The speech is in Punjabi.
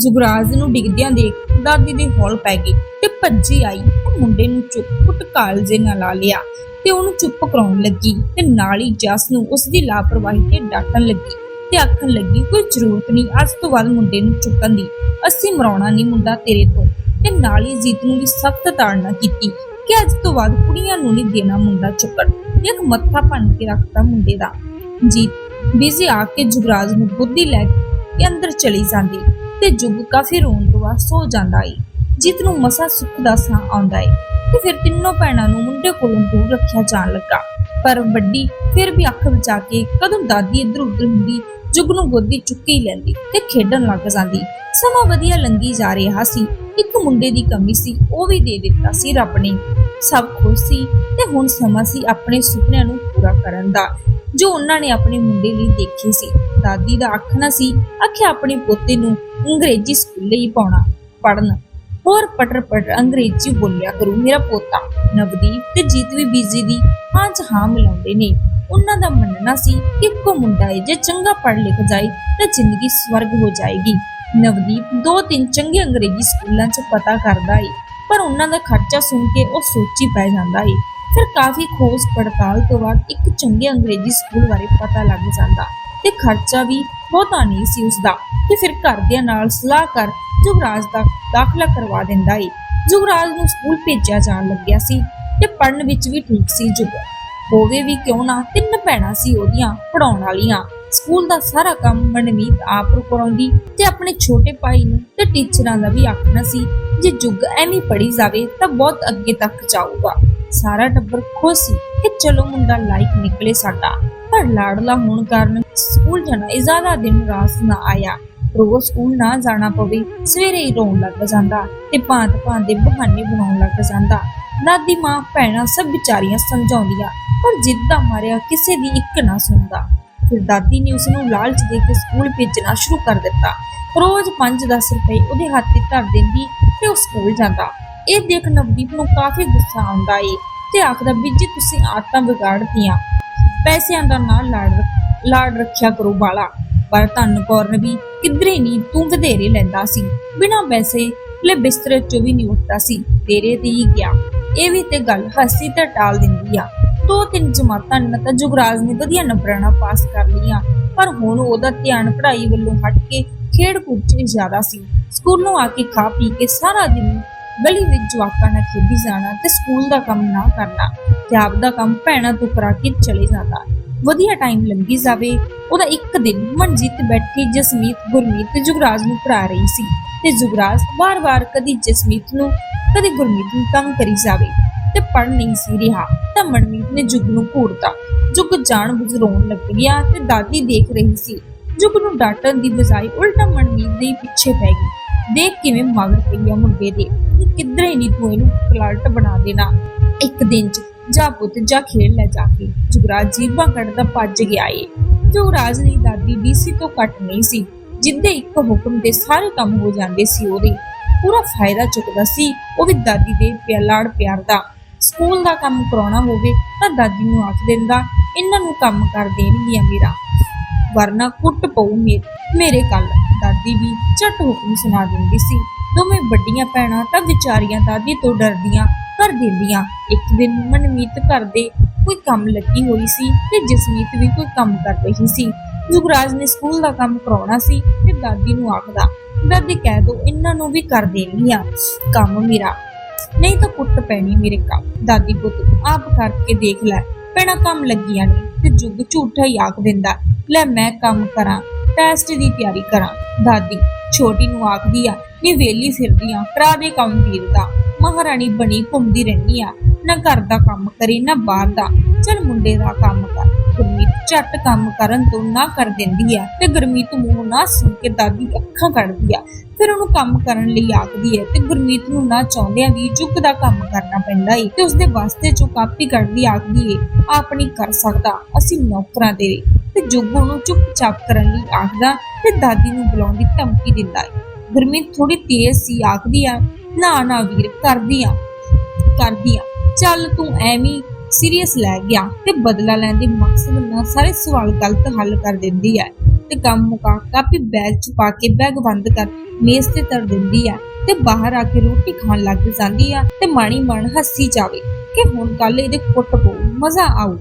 ਜੁਗਰਾਜ ਨੂੰ ਡਿੱਗਦਿਆਂ ਦੇਖ ਦਾਦੀ ਦੇ ਹੌਲ ਪੈ ਗਈ ਤੇ ਭੱਜੀ ਆਈ ਤੇ ਮੁੰਡੇ ਨੂੰ ਚੁੱਪ ਕੁੱਟ ਕਾਲਜੇ ਨਾਲ ਲਾ ਲਿਆ ਤੇ ਉਹਨੂੰ ਚੁੱਪ ਕਰਾਉਣ ਲੱਗੀ ਤੇ ਨਾਲ ਹੀ ਜਸ ਨੂੰ ਉਸ ਦੀ ਲਾਪਰਵਾਹੀ ਤੇ ਡਾਂਟਣ ਲੱਗੀ ਤੇ ਆਖਣ ਲੱਗੀ, ਕੋਈ ਜ਼ਰੂਰਤ ਨਹੀਂ, ਅੱਜ ਤੋਂ ਬਾਅਦ ਮੁੰਡੇ ਨੂੰ ਚੁੱਕਣ ਦੀ। ਅਸੀਂ ਮਰਾਉਣਾ ਨਹੀਂ ਮੁੰਡਾ ਤੇਰੇ ਤੋਂ। ਤੇ ਨਾਲ ਹੀ ਜੀਤ ਨੂੰ ਵੀ ਸਖਤ ਤਾੜਨਾ ਕੀਤੀ ਕਿ ਅੱਜ ਤੋਂ ਬਾਅਦ ਕੁੜੀਆਂ ਨੂੰ ਨਹੀਂ ਦੇਣਾ ਮੁੰਡਾ ਚੁੱਕਣ। ਇੱਕ ਮੱਥਾ ਭੰਨ ਕੇ ਰੱਖਦਾ ਮੁੰਡੇ ਦਾ। ਜੀਤ ਬਿਜ਼ੀ ਆ ਕੇ ਜੁਗਰਾਜ ਨੂੰ ਬੁੱਧੀ ਲੈ ਕੇ ਅੰਦਰ ਚਲੀ ਜਾਂਦੀ। ਤੇ ਜੁਗ ਕਾਫੀ ਰੋਣ ਤੋਂ ਬਾਅਦ ਸੋ ਜਾਂਦਾ ਏ। ਜੀਤ ਨੂੰ ਮਸਾ ਸੁੱਖ ਦਾ ਸਾਹ ਆਉਂਦਾ ਏ। ਤੇ ਫਿਰ ਤਿੰਨੋਂ ਭੈਣਾਂ ਨੂੰ ਮੁੰਡੇ ਕੋਲੋਂ ਦੂਰ ਰੱਖਿਆ ਜਾਣ ਲੱਗਾ। ਪਰ ਵੱਡੀ ਫਿਰ ਵੀ ਅੱਖ ਬਚਾ ਕੇ ਕਦੋਂ ਦਾਦੀ ਇੱਧਰ ਉੱਧਰ ਹੁੰਦੀ, ਜੁਗ ਨੂੰ ਗੋਦੀ ਚੁੱਕੀ ਲੈਂਦੀ ਤੇ ਖੇਡਣ ਲੱਗ ਜਾਂਦੀ। ਸਮਾਂ ਵਧੀਆ ਲੰਘੀ ਜਾ ਰਿਹਾ ਸੀ। ਇੱਕ ਮੁੰਡੇ ਦੀ ਕਮੀ ਸੀ, ਉਹ ਵੀ ਦੇ ਦਿੱਤਾ ਸੀ ਰੱਬ ਨੇ। ਸਭ ਖੁਸ਼ ਸੀ ਤੇ ਹੁਣ ਸਮਾਂ ਸੀ ਆਪਣੇ ਸੁਪਨਿਆਂ ਨੂੰ ਪੂਰਾ ਕਰਨ ਦਾ, ਜੋ ਉਹਨਾਂ ਨੇ ਆਪਣੇ ਮੁੰਡੇ ਲਈ ਦੇਖੇ ਸੀ। ਦਾਦੀ ਦਾ ਆਖਣਾ ਸੀ, ਆਖਿਆ ਆਪਣੇ ਪੋਤੇ ਨੂੰ ਅੰਗਰੇਜ਼ੀ ਸਕੂਲੇ ਹੀ ਪਾਉਣਾ ਪੜਨ ਹੋਰ ਪਟਰ ਪਟਰ ਅੰਗਰੇਜ਼ੀ ਬੋਲਿਆ ਕਰੂ। ਮੇਰਾ ਪੋਤਾ ਨਵਦੀਪ ਤੇ ਜੀਤ ਵੀ ਬੀਜੀ ਦੀ ਹਾਂ ਹਾਂ ਮਿਲਾਉਂਦੇ ਨੇ। ਉਹਨਾਂ ਦਾ ਮੰਨਣਾ ਸੀ ਕਿ ਇੱਕੋ ਮੁੰਡਾ ਹੈ ਜੇ ਚੰਗਾ ਪੜ੍ਹ ਲਿਖ ਜਾਏ ਤਾਂ ਜ਼ਿੰਦਗੀ ਸਵਰਗ ਹੋ ਜਾਏਗੀ। ਨਵਦੀਪ ਦੋ ਤਿੰਨ ਚੰਗੇ ਅੰਗਰੇਜ਼ੀ ਸਕੂਲਾਂ 'ਚ ਪਤਾ ਕਰਦਾ ਏ, ਪਰ ਉਹਨਾਂ ਦਾ ਖਰਚਾ ਸੁਣ ਕੇ ਉਹ ਸੋਚੀ ਪੈ ਜਾਂਦਾ ਏ। ਫਿਰ ਕਾਫੀ ਖੋਜ ਪੜਤਾਲ ਤੋਂ ਬਾਅਦ ਇੱਕ ਚੰਗੇ ਅੰਗਰੇਜ਼ੀ ਸਕੂਲ ਬਾਰੇ ਪਤਾ ਲੱਗ ਜਾਂਦਾ। ਤੇ ਖਰਚਾ ਵੀ ਬਹੁਤਾ ਨਹੀਂ ਸੀ ਉਸਦਾ। ਤੇ ਫਿਰ ਘਰਦਿਆਂ ਨਾਲ ਸਲਾਹ ਕਰ ਜੁਗਰਾਜ ਦਾ ਦਾਖਲਾ ਕਰਵਾ ਦਿੰਦਾ ਏ। ਜੁਗਰਾਜ ਨੂੰ ਸਕੂਲ ਭੇਜਿਆ ਜਾਣ ਲੱਗਿਆ ਸੀ ਤੇ ਪੜਨ ਵਿੱਚ ਵੀ ਠੀਕ ਸੀ ਜੁਗ। ਹੋਵੇ ਵੀ ਕਿਉਂ ਨਾ ਤਿੰਨ ਭੈਣਾਂ ਸੀ ਉਹਦੀਆਂ ਪੜਾਉਣ ਵਾਲੀਆਂ। ਸਕੂਲ ਦਾ ਸਾਰਾ ਕੰਮ ਮਨਮੀਤ ਆਪ ਕਰਾਉਂਦੀ ਤੇ ਆਪਣੇ ਛੋਟੇ ਭਾਈ ਨੂੰ ਤੇ ਟੀਚਰਾਂ ਦਾ ਵੀ ਆਖਣਾ ਸੀ, ਜੇ ਜੁਗ ਐਵੇਂ ਪੜੀ ਜਾਵੇ ਤਾਂ ਬਹੁਤ ਅੱਗੇ ਤੱਕ ਜਾਊਗਾ। ਸਾਰਾ ਟੱਬਰ ਖੁਸ਼ ਸੀ। ਕਿ ਚਲੋ ਮੁੰਡਾ ਲਾਇਕ ਨਿਕਲੇ ਸਾਡਾ, ਪਰ ਲਾੜਲਾ ਹੋਣ ਕਾਰਨ ਸਕੂਲ ਜਾਣਾ ਜ਼ਿਆਦਾ ਦਿਨ ਰਾਸ ਨਾ ਆਇਆ। ਰੋਜ਼ ਸਕੂਲ ਨਾ ਜਾਣਾ ਪਵੇ, ਸਵੇਰੇ ਹੀ ਰੋਣ ਲੱਗ ਜਾਂਦਾ ਤੇ ਭਾਂਤ ਭਾਂਤ ਦੇ ਬਹਾਨੇ ਬਣਾਉਣ ਲੱਗ ਜਾਂਦਾ। ਦਾਦੀ ਮਾਂ, ਭੈਣਾਂ ਸਭ ਵਿਚਾਰੀਆਂ ਸਮਝਾਉਂਦੀਆਂ, ਪਰ ਜਿੱਦ ਦਾ ਮਾਰਿਆ ਕਿਸੇ ਦੀ ਇੱਕ ਨਾ ਸੁਣਦਾ। ਫਿਰ ਦਾਦੀ ਨੇ ਉਸ ਨੂੰ ਲਾਲਚ ਦੇ ਕੇ ਸਕੂਲ ਭੇਜਣਾ ਸ਼ੁਰੂ ਕਰ ਦਿੱਤਾ। ਰੋਜ਼ 5-10 ਰੁਪਏ ਉਹਦੇ ਹੱਥ 'ਤੇ ਧਰ ਦਿੰਦੀ ਤੇ ਉਹ ਸਕੂਲ ਜਾਂਦਾ। ਇਹ ਦੇਖ ਨਵਦੀਪ ਨੂੰ ਕਾਫੀ ਗੁੱਸਾ ਆਉਂਦਾ ਏ। ਤੇ ਆਖਦਾ, ਵੀ ਤੁਸੀਂ ਆਦਤਾਂ ਵਿਗਾੜਤੀਆਂ ਪੈਸਿਆਂ ਦਾ ਨਾਲ ਲਾੜ ਲਾੜ ਰੱਖਿਆ ਕਰੋ ਬਾਲਾ। ਪਰ ਧੰਨ ਕੌਰ ਨੇ ਵੀ ਕਿਧਰੇ ਨਹੀਂ, ਤੂੰ ਵਧੇਰੇ ਲੈਂਦਾ ਸੀ। ਬਿਨਾਂ ਪੈਸੇ, ਲੈ ਬਿਸਤਰੇ ਚੋਂ ਵੀ ਨਹੀਂ ਉੱਠਦਾ ਸੀ। ਤੇਰੇ ਤੇ ਹੀ ਗਿਆ। ਇਹ ਵੀ ਤੇ ਗੱਲ ਹੱਸੀ ਤੇ ਟਾਲ ਦਿੰਦੀ ਆ। ਦੋ ਤਿੰਨ ਜਮਾਤਾਂ ਨੇ ਤਾਂ ਜੁਗਰਾਜ ਨੇ ਵਧੀਆ ਨੰਬਰਾਂ ਪਾਸ ਕਰ ਲਈਆਂ। ਪਰ ਹੁਣ ਉਹਦਾ ਧਿਆਨ ਪੜ੍ਹਾਈ ਵੱਲੋਂ ਹਟ ਕੇ ਖੇਡ ਕੂਦ 'ਚ ਜ਼ਿਆਦਾ ਸੀ। ਸਕੂਲੋਂ ਆ ਕੇ ਖਾ ਪੀ ਕੇ ਸਾਰਾ ਦਿਨ ਗਲੀ ਵਿੱਚ ਜਵਾਕਾਂ ਨਾਲ ਖੇਡੀ ਜਾਣਾ ਤੇ ਸਕੂਲ ਦਾ ਕੰਮ ਨਾ ਕਰਨਾ, ਤੇ ਆਪਦਾ ਕੰਮ ਭੈਣਾਂ ਤੋਂ ਕਰਾ ਕੇ ਚਲੇ ਜਾਂਦਾ ਵਧੀਆ ਟਾਈਮ ਲੰਘੀ ਜਾਵੇ, ਉਹਦਾ ਇੱਕ ਦਿਨ ਮਨਜੀਤ ਬੈਠੀ ਜਸਮੀਤ, ਗੁਰਮੀਤ ਤੇ ਜੁਗਰਾਜ ਨੂੰ ਪੜਾ ਰਹੀ ਸੀ ਤੇ ਜੁਗਰਾਜ ਵਾਰ-ਵਾਰ ਕਦੀ ਜਸਮੀਤ ਨੂੰ, ਕਦੀ ਗੁਰਮੀਤ ਨੂੰ ਤੰਗ ਕਰੀ ਜਾਵੇ ਤੇ ਪੜ ਨਹੀਂ ਸੀ ਰਿਹਾ। ਤਾਂ ਮਨਮੀਤ ਨੇ ਜੁਗ ਨੂੰ ਘੂਰਤਾ। ਜੁਗ ਜਾਣ ਬੁੱਝ ਰੋਣ ਲੱਗ ਗਿਆ ਤੇ ਦਾਦੀ ਦੇਖ ਰਹੀ ਸੀ। ਜੁਗ ਨੂੰ ਡਾਟਣ ਦੀ ਬਜਾਏ ਉਲਟਾ ਮਨਮੀਤ ਦੇ ਪਿੱਛੇ ਪੈ ਗਈ। ਦੇਖ ਕਿਵੇਂ ਮਗਰ ਪਈ ਆ ਮੁੰਡੇ ਦੇ। ਕਿ ਨਹੀਂ ਤੂੰ ਇਹਨੂੰ ਪਲਾਟ ਬਣਾ ਦੇਣਾ। ਇੱਕ ਦਿਨ ਚ ਜਾ ਪੁੱਤ, ਜਾ ਖੇਡ ਲੈ ਜਾ ਕੇ। ਜੁਗਰਾਜ ਜੀਬਾਂ ਕੱਢਦਾ ਭੱਜ ਗਿਆ ਏ। ਜੁਗਰਾਜ ਦੀ ਦਾਦੀ ਡੀਸੀ ਤੋਂ ਘੱਟ ਨਹੀਂ ਸੀ, ਜਿੱਦੇ ਇੱਕ ਹੁਕਮ ਦੇ ਸਾਰੇ ਕੰਮ ਹੋ ਜਾਂਦੇ ਸੀ ਉਹਦੇ। ਪੂਰਾ ਫਾਇਦਾ ਚੁੱਕਦਾ ਸੀ, ਉਹ ਵੀ ਦਾਦੀ ਦੇ ਪਿਆ ਪਿਆਰ ਦਾ। ਸਕੂਲ ਦਾ ਕੰਮ ਕਰਾਉਣਾ ਹੋਵੇ ਤਾਂ ਦਾਦੀ ਨੂੰ ਆਖ ਦਿੰਦਾ, ਇਹਨਾਂ ਨੂੰ ਕੰਮ ਕਰ ਦੇਣਗੀਆਂ ਮੇਰਾ। ਵਰਨਾ ਕੁੱਟ ਪਊ ਮੇਰੇ ਕੱਲ। ਦਾਦੀ ਵੀ ਝਟ ਹੁਕਮ ਸੁਣਾ ਦਿੰਦੀ ਸੀ। ਦੋਵੇਂ ਵੱਡੀਆਂ ਭੈਣਾਂ ਤਾਂ ਵਿਚਾਰੀਆਂ ਦਾਦੀ ਤੋਂ ਡਰਦੀਆਂ, ਕਰ ਦਿੰਦੀਆਂ। ਇੱਕ ਦਿਨ ਮਨਮੀਤ ਘਰ ਦੇ ਕੋਈ ਕੰਮ ਲੱਗੀ ਹੋਈ ਸੀ ਤੇ ਜਸਮੀਤ ਵੀ ਕੋਈ ਕੰਮ ਕਰ ਰਹੀ ਸੀ। ਜੁਗਰਾਜ ਨੇ ਸਕੂਲ ਦਾ ਕੰਮ ਕਰਾਉਣਾ ਸੀ ਤੇ ਦਾਦੀ ਨੂੰ ਆਖਦਾ, ਦਾਦੀ, ਕਹਿ ਦੋ, ਇਹਨਾਂ ਨੂੰ ਵੀ ਕਰ ਦੇਣਗੀਆਂ ਕੰਮ ਮੇਰਾ। ਨਹੀਂ ਤਾਂ ਕੁੱਟ ਪੈਣੀ ਮੇਰੇ ਕੰਮ। ਦਾਦੀ ਪੁੱਤ, ਆਪ ਕਰਕੇ ਦੇਖ ਲੈ। ਪੈਣਾ ਕੰਮ ਲੱਗੀਆਂ ਨੇ ਤੇ ਜੁਗ ਝੂਠਾ ਹੀ ਆਖ ਦਿੰਦਾ। ਲੈ ਮੈਂ ਕੰਮ ਕਰਾਂ, ਟੈਸਟ ਦੀ ਤਿਆਰੀ ਕਰਾਂ। ਦਾਦੀ, ਛੋਟੀ ਨੂੰ ਆਖਦੀ ਆ ਨੀ ਵੇਲੀ ਫਿਰਦੀ ਆ ਦੇ ਕੰਮ ਵੀਰ ਮਹਾਰਾਣੀ ਬਣੀ ਘੁੰਮਦੀ ਰਹਿੰਦੀ ਆ। ਨਾ ਘਰ ਦਾ ਕੰਮ ਕਰੇ, ਨਾ ਬਾਹਰ ਦਾ। ਚਲ ਮੁੰਡੇ ਦਾ ਕੰਮ ਕਰ। ਗੁਰਮੀਤ ਝੱਟ ਕੰਮ ਕਰਨ ਤੋਂ ਨਾ ਕਰ ਦਿੰਦੀ ਆ ਤੇ ਗੁਰਮੀਤ ਮੂੰਹ ਨਾ ਸੁਣ ਕੇ ਦਾਦੀ ਅੱਖਾਂ ਕੱਢਦੀ ਆ। ਫਿਰ ਉਹਨੂੰ ਕੰਮ ਕਰਨ ਲਈ ਆਖਦੀ ਹੈ ਤੇ ਗੁਰਮੀਤ ਨੂੰ ਨਾ ਚਾਹੁੰਦਿਆਂ ਵੀ ਚੁੱਕ ਦਾ ਕੰਮ ਕਰਨਾ ਪੈਂਦਾ ਏ ਤੇ ਉਸਦੇ ਵਾਸਤੇ ਚੋਂ ਕਾਪੀ ਕੱਢਦੀ ਆਖਦੀ ਏ, ਆਪ ਨਹੀਂ ਕਰ ਸਕਦਾ, ਅਸੀਂ ਨੌਕਰਾਂ ਤੇਰੇ ਤੇ ਜੁੱਗੂ ਨੂੰ ਚੁੱਪਚਾਪ ਕਰਨ ਲਈ ਆਖਦਾ ਤੇ ਦਾਦੀ ਨੂੰ ਬੁਲਾਉਣ ਦੀ ਧਮਕੀ ਦਿੰਦਾ ਏ ਗੁਰਮੀਤ ਥੋੜੀ ਤੇਜ਼ ਸੀ ਆਖਦੀ ਆ, ਨਾ ਨਾ ਵੀਰ, ਕਰਦੀ ਆ ਕਰਦੀ ਆ। ਚੱਲ ਤੂੰ ਐਵੇਂ ਸੀਰੀਅਸ ਲੈ ਗਿਆ ਤੇ ਬਦਲਾ ਲੈਣ ਦੇ ਮਕਸਦ ਨਾਲ ਸਾਰੇ ਸਵਾਲ ਗਲਤ ਹੱਲ ਕਰ ਦਿੰਦੀ ਹੈ ਤੇ ਕੰਮ ਮੁਕਾ ਕਾਪੀ ਬੈਗ ਚ ਪਾ ਕੇ ਬੈਗ ਬੰਦ ਕਰ ਮੇਜ਼ ਤੇ ਧਰ ਦਿੰਦੀ ਆ ਤੇ ਬਾਹਰ ਆ ਕੇ ਰੋਟੀ ਖਾਣ ਲੱਗ ਜਾਂਦੀ ਆ ਤੇ ਮਾਣੀ ਮਨ ਹੱਸੀ ਜਾਵੇ ਕਿ ਹੁਣ ਕੱਲ ਇਹਦੇ ਕੁੱਟ ਪਊ, ਮਜ਼ਾ ਆਊ।